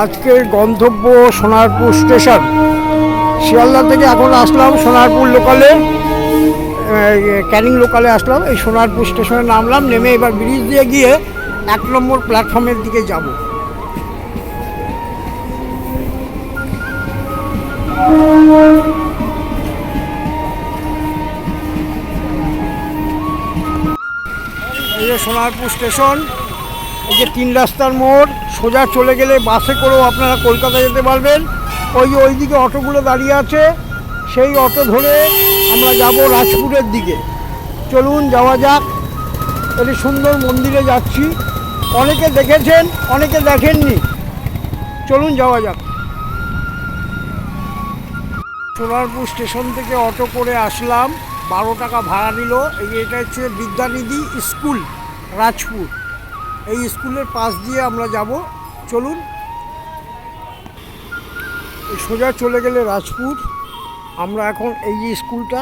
আজকের গন্তব্য সোনারপুর স্টেশন। শিয়ালদা থেকে এখন আসলাম সোনারপুর লোকালে ক্যানিং লোকালে আসলাম। এই সোনারপুর স্টেশনে নামলাম, নেমে এবার ব্রিজ দিয়ে গিয়ে এক নম্বর প্ল্যাটফর্মের দিকে যাব। এই যে সোনারপুর স্টেশন এই যে তিন রাস্তার মোড়, সোজা চলে গেলে বাসে করেও আপনারা কলকাতা যেতে পারবেন। ওই যে ওইদিকে অটোগুলো দাঁড়িয়ে আছে, সেই অটো ধরে আমরা যাব রাজপুরের দিকে। চলুন, যাওয়া যাক। একটি সুন্দর মন্দিরে যাচ্ছি। অনেকে দেখেছেন, অনেকে দেখেননি। চলুন, যাওয়া যাক। সোনারপুর স্টেশন থেকে অটো করে আসলাম। বারো টাকা ভাড়া নিল। এই যে এটা হচ্ছে বিদ্যানিধি স্কুল, রাজপুর। এই স্কুলের পাশ দিয়ে আমরা যাব। চলুন। সোজা চলে গেলে রাজপুর। আমরা এখন এই যে স্কুলটা,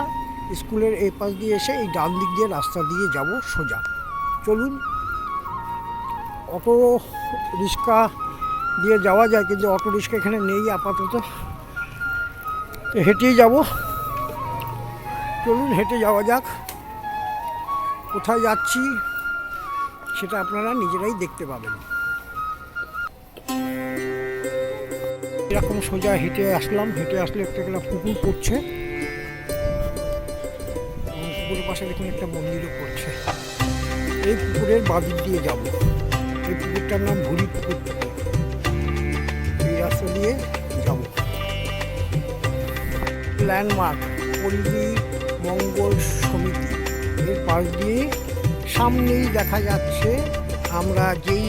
স্কুলের এই পাশ দিয়ে এসে এই ডান দিক দিয়ে রাস্তা দিয়ে যাব সোজা। চলুন। অটো রিক্সা দিয়ে যাওয়া যায়, কিন্তু অটো রিক্সা এখানে নেই আপাতত। হেঁটেই যাব। চলুন, হেঁটে যাওয়া যাক। কোথায় যাচ্ছি? সেটা আপনারা নিজেরাই দেখতে পাবেন। এরকম সোজা হেঁটে আসলাম, হেঁটে আসলে একটা একটা পুকুর পড়ছে। পুকুরের পাশে দেখুন একটা মন্দিরও পড়ছে। এই পুকুরের বাদিক দিয়ে যাব। এই পুকুরটার নাম ভুরি পুকুর। এই রাস্তা দিয়ে যাব। ল্যান্ডমার্ক পল্লী, মঙ্গল সমিতি। এর পাশ দিয়ে সামনেই দেখা যাচ্ছে, আমরা যেই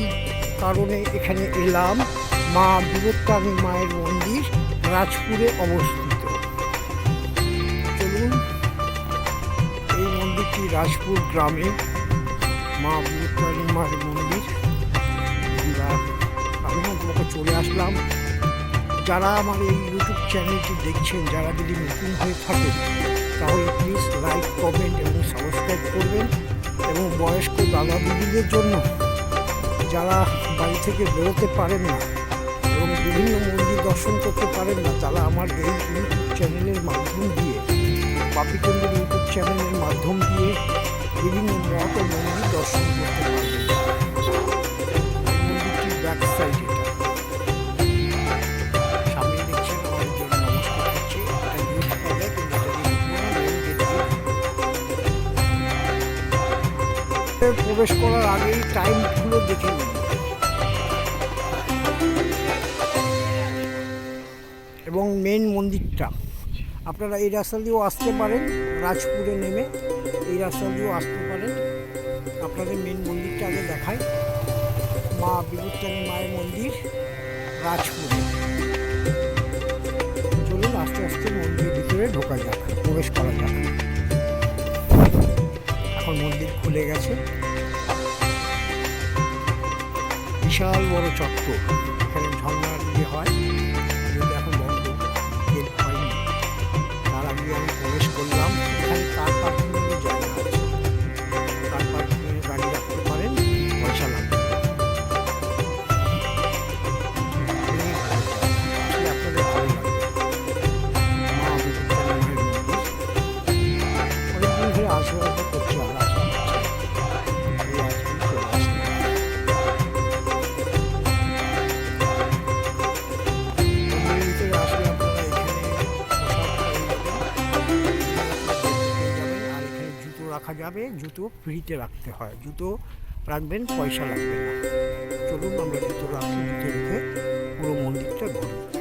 কারণে এখানে এলাম, মা বীরত্বানী মায়ের মন্দির রাজপুরে অবস্থিত। চলুন, এই মন্দিরটি রাজপুর গ্রামে মা বীরত্বানী মায়ের মন্দির। আমরা আমি তোমাকে চলে আসলাম। যারা আমার এই ইউটিউব চ্যানেলটি দেখছেন, যারা যদি নতুন হয়ে থাকেন, তাহলে প্লিজ লাইক কমেন্ট এবং সাবস্ক্রাইব করবেন। এবং বয়স্ক দাদা দিদিদের জন্য যারা বাড়ি থেকে বেরোতে পারেন না এবং বিভিন্ন মন্দির দর্শন করতে পারেন না, তারা আমার এই ইউটিউব চ্যানেলের মাধ্যম দিয়ে পাপিচন্দ্রের ইউটিউব চ্যানেলের মাধ্যম দিয়ে বিভিন্ন ও মন্দির দর্শন করতে পারবেন। মন্দিরটির ব্যাক সাইড প্রবেশ করার আগেই টাইমগুলো দেখে নিন। এবং মেন মন্দিরটা। আপনারা এই রাস্তা দিয়েও আসতে পারেন, রাজপুরে নেমে এই রাস্তা দিয়েও আসতে পারেন। আপনাদের মেন মন্দিরটা আগে দেখায় মা বিভূতানী মায়ের মন্দির, রাজপুরে। চলুন আস্তে আস্তে মন্দিরের ভিতরে ঢোকা যাক, প্রবেশ করা যাক। এখন মন্দির খুলে গেছে। বিশাল বড় চত্বর এখানে ঝর্ণা ইয়ে হয় এখন বন্ধ। গেট হয়নি। তার আগে আমি প্রবেশ করলাম। এখানে কার জায়গা আছে। কার পার্কিংয়ে জুতো ফ্রিতে রাখতে হয়। জুতো রাখবেন, পয়সা লাগবে না। চলুন আমরা জুতো রাখি জুতো রেখে পুরো মন্দিরটা ঘুরি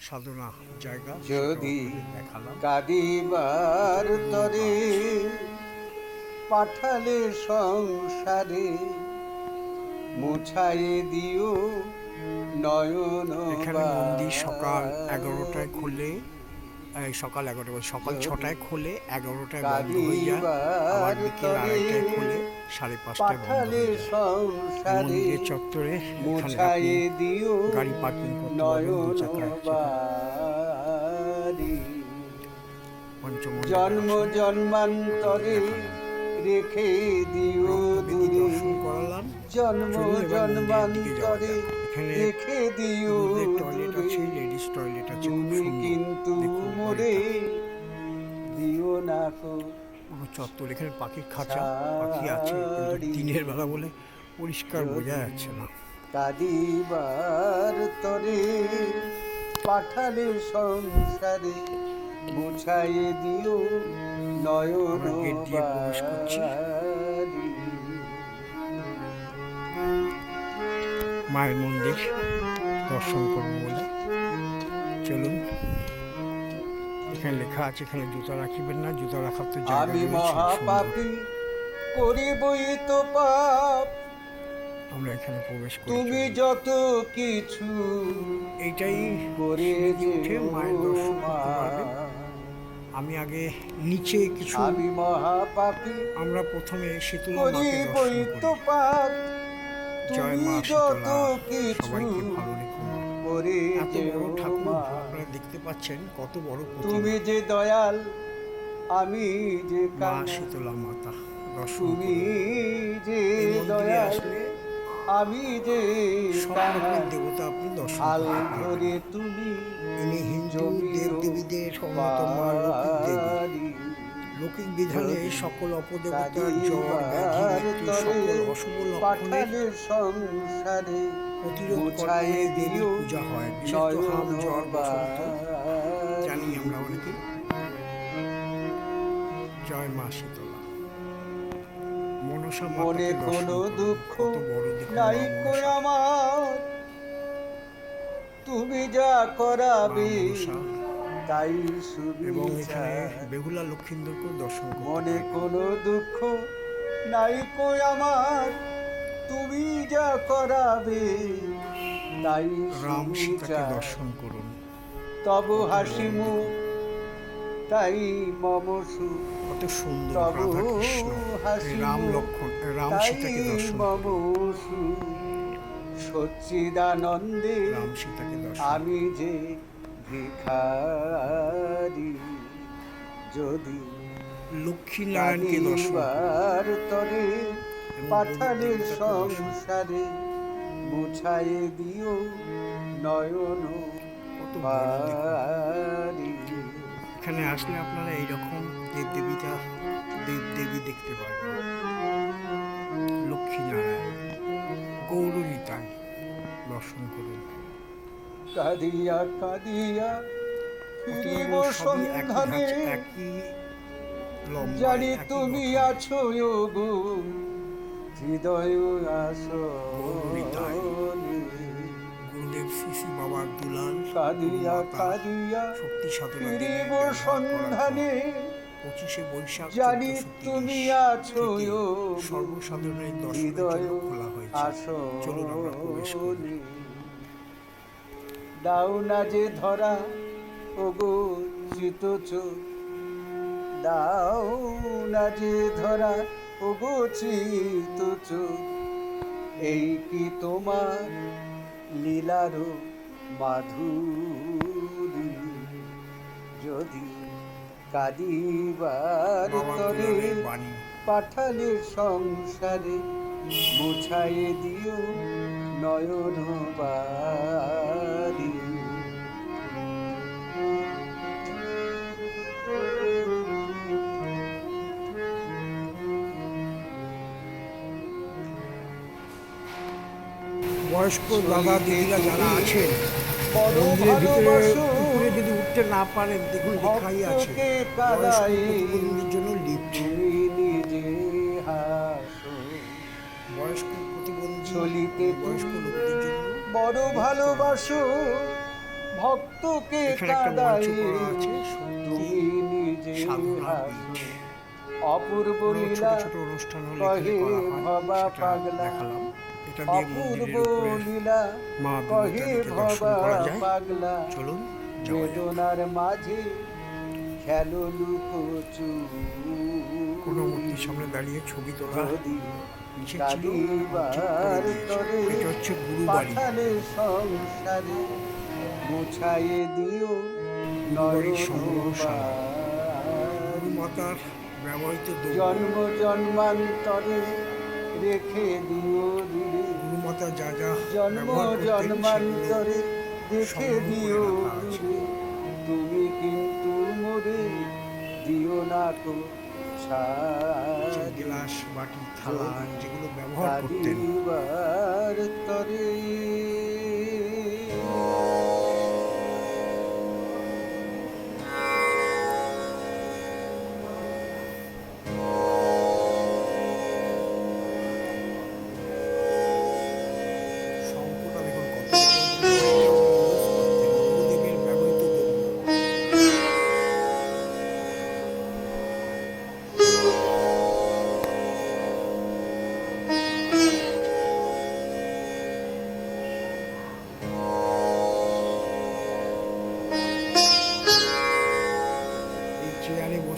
সাধনা জায়গা যদি কাঁদিবার তরে পাঠালে সংসারে মুছায়ে দিও নয়ন এখানে মন্দির সকাল এগারোটায় খুলে সকাল এগারোটা সকাল ছটায় খুলে এগারোটায় বন্ধ হয়ে যায় আবার বিকেল আড়াইটায় খুলে সাড়ে পাঁচটায় বন্ধ হয়ে যায়। মন্দিরের চত্বরে গাড়ি পার্কিং করতে পারবেন চাকা জন্ম জন্মান্তরে রেখে দিও দূরে। জন্ম জন্মান্তরে রেখে দিও টয়লেট দূরে। লেডিস টয়লেট আছে তুমি কিন্তু মোরে দিও না কো চত্বর এখানে পাখির খাঁচা পাখি আছে দিনের বেলা বলে পরিষ্কার বোঝা যাচ্ছে না। কাদিবার তরে পাঠালে সংসারে মুছায়ে দিও নয়ন প্রবেশ করছি। মায়ের মন্দির দর্শন করব বলে। চলুন। এখানে লেখা আছে এখানে জুতা রাখিবেন না জুতা রাখার তো আমি মহাপাপী করিবই তো পাপ। আমরা এখানে প্রবেশ করি। তুমি যত কিছু এইটাই করে উঠে মায়ের দর্শন। করতে পারবেন আমি আগে নিচে কিছু আমি মহাপাপী। আমরা প্রথমে শীতলা মাকে দর্শন করি। জয় তুমি মা যত শীতলা কিছু সবাইকে ভালো রেখো। করে এত বড় ঠাকুর আপনারা দেখতে পাচ্ছেন কত বড় তুমি যে দয়াল আমি যে মা শীতলা মাতা দর্শন তুমি যে দয়াল আসলে আমি যে দেবতা আপনি দর্শন ধরে তুমি ইনি হিন্দু দেব দেবীদের অন্যতম লৌকিক দেবী। লৌকিক বিধানে সকল অপদেবতার জ্বর ব্যাধি মৃত্যু সকল অশুভ লক্ষণের সংসারে প্রতিরোধ করতে মুছায়ে দেবীর পূজা হয়। বিশেষত হাম জ্বর বসন্ত। জানি আমরা অনেকে জয় মা শীতলা। মনে কোনো দুঃখ নাই আমার? তুমি যা করাবে তাই এবং এখানে বেহুলা দর্শন মনে। কোনো দুঃখ নাই কই আমার? তুমি যা করাবে তাই রাম সীতাকে দর্শন করুন। তব হাসি মুখ তাই মমসু কত সুন্দর তবু রাধা কৃষ্ণ। রাম লক্ষণ রাম সীতাকে দর্শন সচ্চিদানন্দে রাম সীতাকে দর্শন আমি যে ভিখারি যদি লক্ষ্মী নারায়ণকে দর্শন তরে পাঠালে। সংসারে মুছায়ে দিও নয়ন। বাড়ি এখানে আসলে আপনারা এইরকম দেব দেবীটা দেব দেবী দেখতে পাবেন লক্ষ্মী নারায়ণ গৌরীতাই দর্শন করুন। কাঁদিয়া কাঁদিয়া জানি তুমি আছো গো হৃদয় আসো শ্রী শ্রী বাবা দুলাল কাঁদিয়া কাঁদিয়া শক্তি সাধনা সন্ধানে পঁচিশে বৈশাখ জানি তুমি আছো সর্বসাধারণের দর্শনের জন্য খোলা হয়েছে। চলুন আমরা প্রবেশ করি। দাও না যে ধরা ওগো চিত দাও না যে ধরা ওগো চিত এই কি তোমার লীলার মাধুরী যদি কাদিবার তরে পাঠালে সংসারে মুছায়ে দিও নয়ন বাড়ি বয়স্ক দাদা দিদিরা যারা আছেন বড় মন্দিরের ভিতরে উপরে যদি উঠতে না পারেন দেখুন লেখাই আছে ভক্তকে বয়স্ক কাদাই জন্য লিফট বয়স্ক প্রতিবন্ধী বয়স্ক তুমি বড় ভালোবাসো। ভক্তকে। অপূর্ব কোনো ছোট ছোট অনুষ্ঠান হলে পাগলা। দেখালাম। এটা দিয়ে মন্দিরের উপরে মা বিবেকানন্দকে দর্শন করা যায়। পাগলা চলুন। বেদনার মাঝে খেলো কোনো মূর্তির সামনে দাঁড়িয়ে ছবি তোলা ছিল এটা হচ্ছে সংসারে দিও গুরুবাড়ির সংগ্রহশালা। ব্যবহৃত জন্ম জন্মান্তরে রেখে দিও গুরুমাতা যা যা জন্ম জন্মান্তরে করে দিও। তুমি কিন্তু মোরে দিও না তো গ্লাস বাটি থালা যেগুলো ব্যবহার করতেন। তরে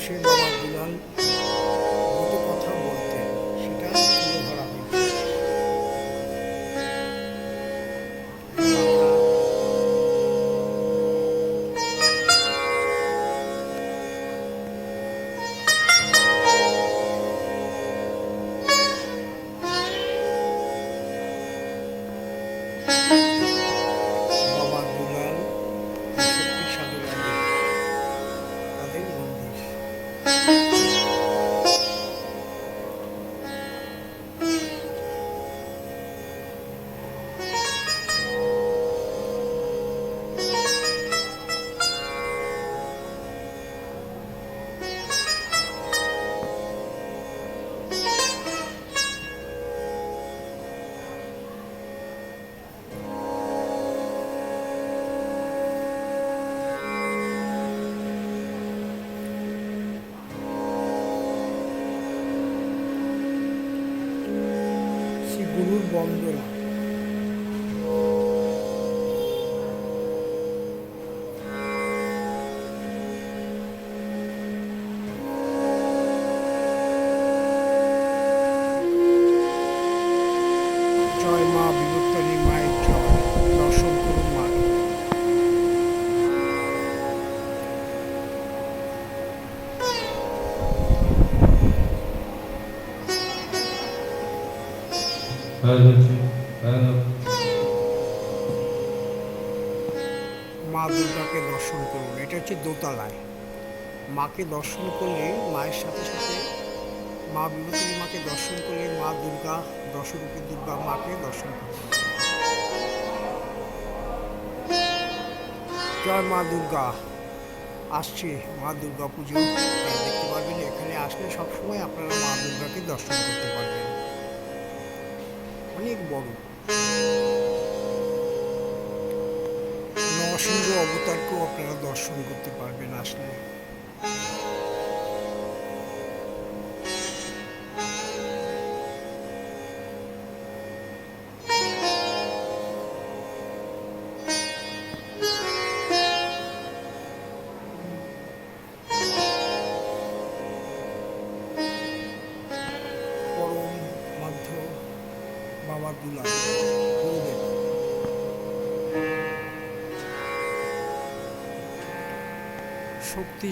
চেয়ারে বসে বাবা দোতলায়। মাকে দর্শন করলে মায়ের সাথে সাথে মা বিভূতিনী মাকে দর্শন করলে মা দুর্গা দশরূপী দুর্গা মাকে দর্শন করতে জয় মা দুর্গা। আসছে মা দুর্গা পুজো। দেখতে পারবেন, এখানে আসলে সবসময় আপনারা মা দুর্গাকে দর্শন করতে পারবেন। অনেক বড়। নরসিংহ অবতারকেও আপনারা দর্শন করতে পারবেন আসলে।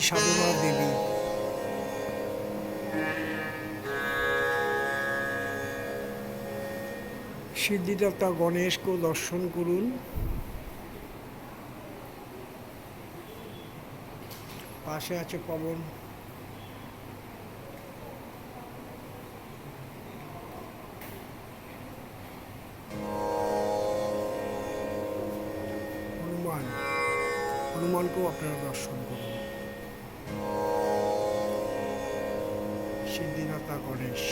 সাধনা দেবী। সিদ্ধিদাতা গণেশকে দর্শন করুন। পাশে আছে পবন। হনুমান। হনুমানকেও আপনারা দর্শন করুন। সিদ্ধিদাতা গণেশ।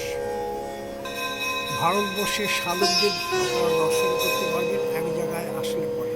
ভারতবর্ষের সাধকদের দর্শন করতে পারবেন এক জায়গায় আসলে পরে।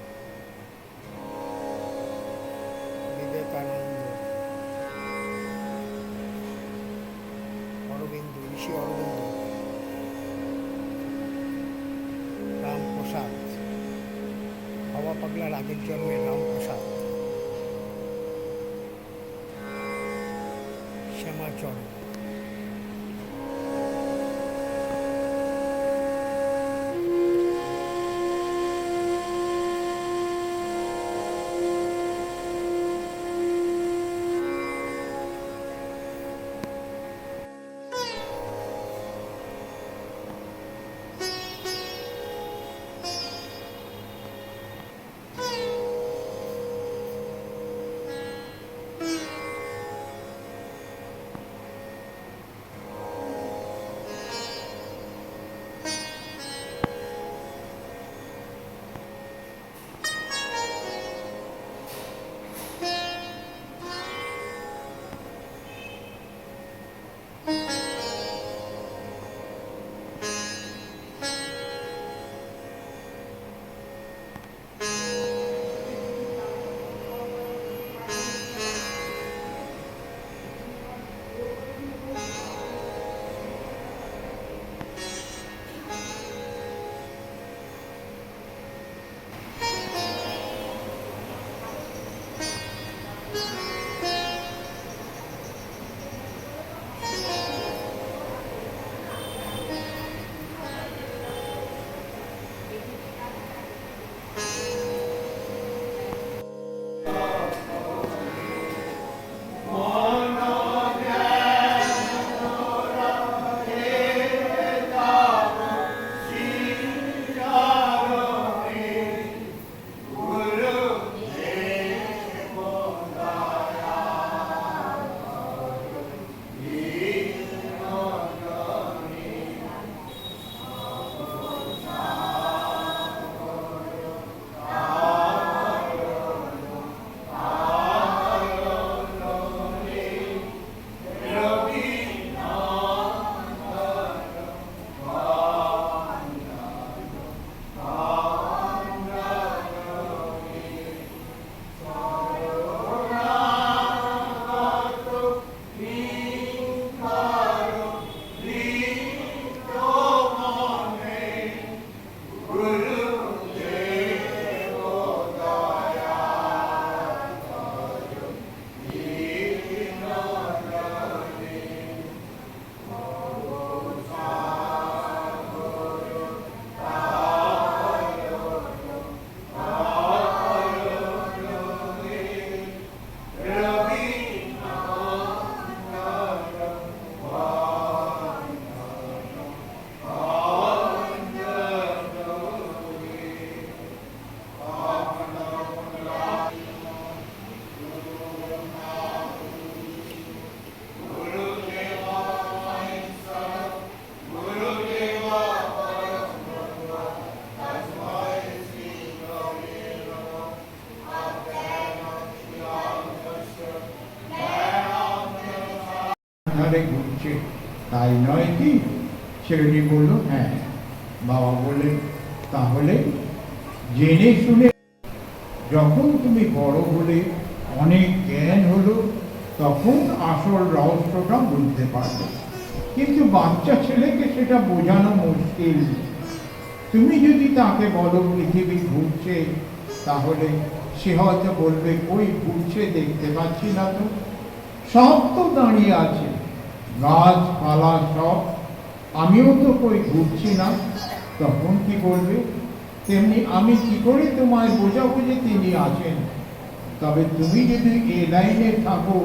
সাংবাদিক জন্মের রামপ্রসাদ শ্যামাচরণ তাই নয় কি? ছেলেটি বলল হ্যাঁ বাবা বলে তাহলে জেনে শুনে যখন তুমি বড় হলে, অনেক জ্ঞান হলো, তখন আসল রহস্যটা বুঝতে পারবে। কিন্তু বাচ্চা ছেলেকে সেটা বোঝানো মুশকিল। তুমি যদি তাকে বলো, পৃথিবী ঘুরছে, তাহলে সে হয়তো বলবে, ওই ঘুরছে, দেখতে পাচ্ছি না তো। সব তো দাঁড়িয়ে আছে। গাছপালা সব আমিও তো কই ঘুরছি না। তখন কি বলবে? তেমনি আমি কি করে তোমায় বোঝাবো যে তিনি আছেন? তবে তুমি যদি এ লাইনে থাকো,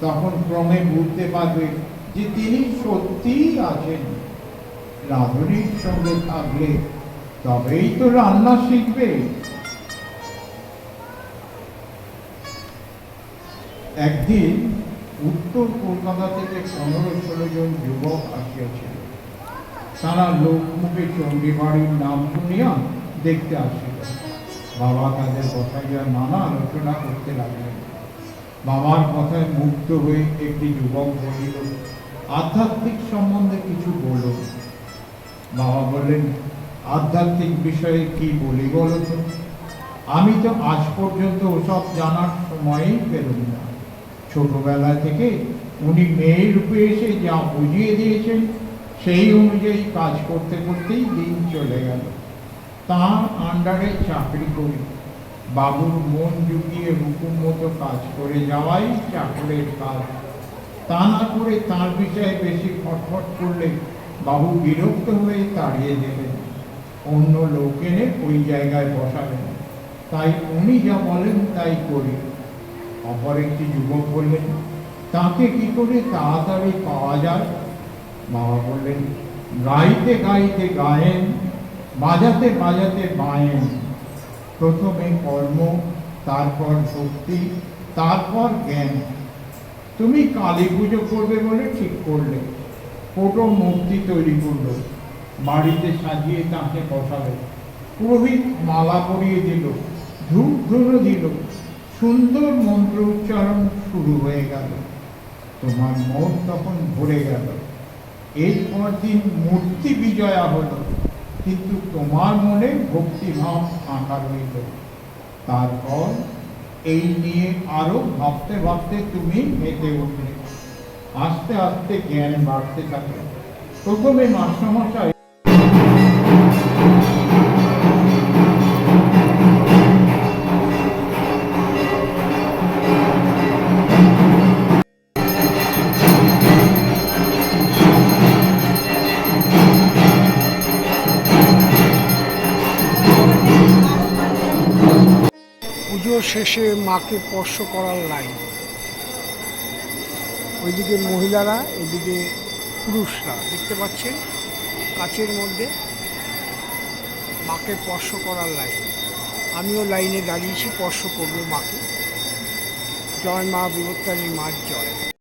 তখন ক্রমে বুঝতে পারবে যে তিনি সত্যিই আছেন। রাধুনির সঙ্গে থাকলে তবেই তো রান্না শিখবে। একদিন উত্তর কলকাতা থেকে পনেরো ষোলো জন যুবক আসিয়াছিল। তারা লোকমুখে চণ্ডী বাড়ির নাম শুনিয়া দেখতে আসিল। বাবা তাদের বসাইয়া নানা আলোচনা করতে লাগলেন। বাবার কথায় মুগ্ধ হয়ে একটি যুবক বলিল, আধ্যাত্মিক সম্বন্ধে কিছু বলো। বাবা বললেন, আধ্যাত্মিক বিষয়ে কি বলি বলো তো? আমি তো আজ পর্যন্ত ওসব জানার সময়ই পেলাম না। ছোটবেলা থেকে উনি মেয়ের রূপে এসে যা বুঝিয়ে দিয়েছেন, সেই অনুযায়ী কাজ করতে করতেই দিন চলে গেল। তাঁর আন্ডারে চাকরি করি, বাবুর মন জুগিয়ে হুকুম মতো কাজ করে যাওয়াই চাকরের কাজ। তা না করে তার বিষয়ে বেশি ফটফট করলে বাবু বিরক্ত হয়ে তাড়িয়ে দেবেন অন্য লোক এনে ওই জায়গায় বসাবেন তাই উনি যা বলেন তাই করি। অপর একটি যুবক বললেন, তাকে কি করে তাড়াতাড়ি পাওয়া যায়? বাবা বললেন, গাইতে গাইতে গায়েন, বাজাতে বাজাতে বায়েন। প্রথমে কর্ম, তারপর ভক্তি, তারপর জ্ঞান। তুমি কালী পুজো করবে বলে ঠিক করলে। ফটো মূর্তি তৈরি করল। বাড়িতে সাজিয়ে তাকে বসালো। পুরোহিত মালা পরিয়ে দিল ধূপ ধুলো দিল। সুন্দর মন্ত্র উচ্চারণ শুরু হয়ে গেল। তোমার মন তখন ভরে গেল। এরপর দিন মূর্তি বিজয়া হলো, কিন্তু তোমার মনে ভক্তিভাব আঁকা রইল। তারপর এই নিয়ে আরও ভাবতে ভাবতে তুমি মেতে উঠলে। আস্তে আস্তে জ্ঞান বাড়তে থাকে। প্রথমে মাস্টারমশাই শেষে মাকে স্পর্শ করার লাইন। ওইদিকে মহিলারা, এদিকে পুরুষরা। দেখতে পাচ্ছেন, কাচের মধ্যে মাকে স্পর্শ করার লাইন। আমিও লাইনে দাঁড়িয়েছি, স্পর্শ করব মাকে। জয় মা বিবত্তারী মার জয়।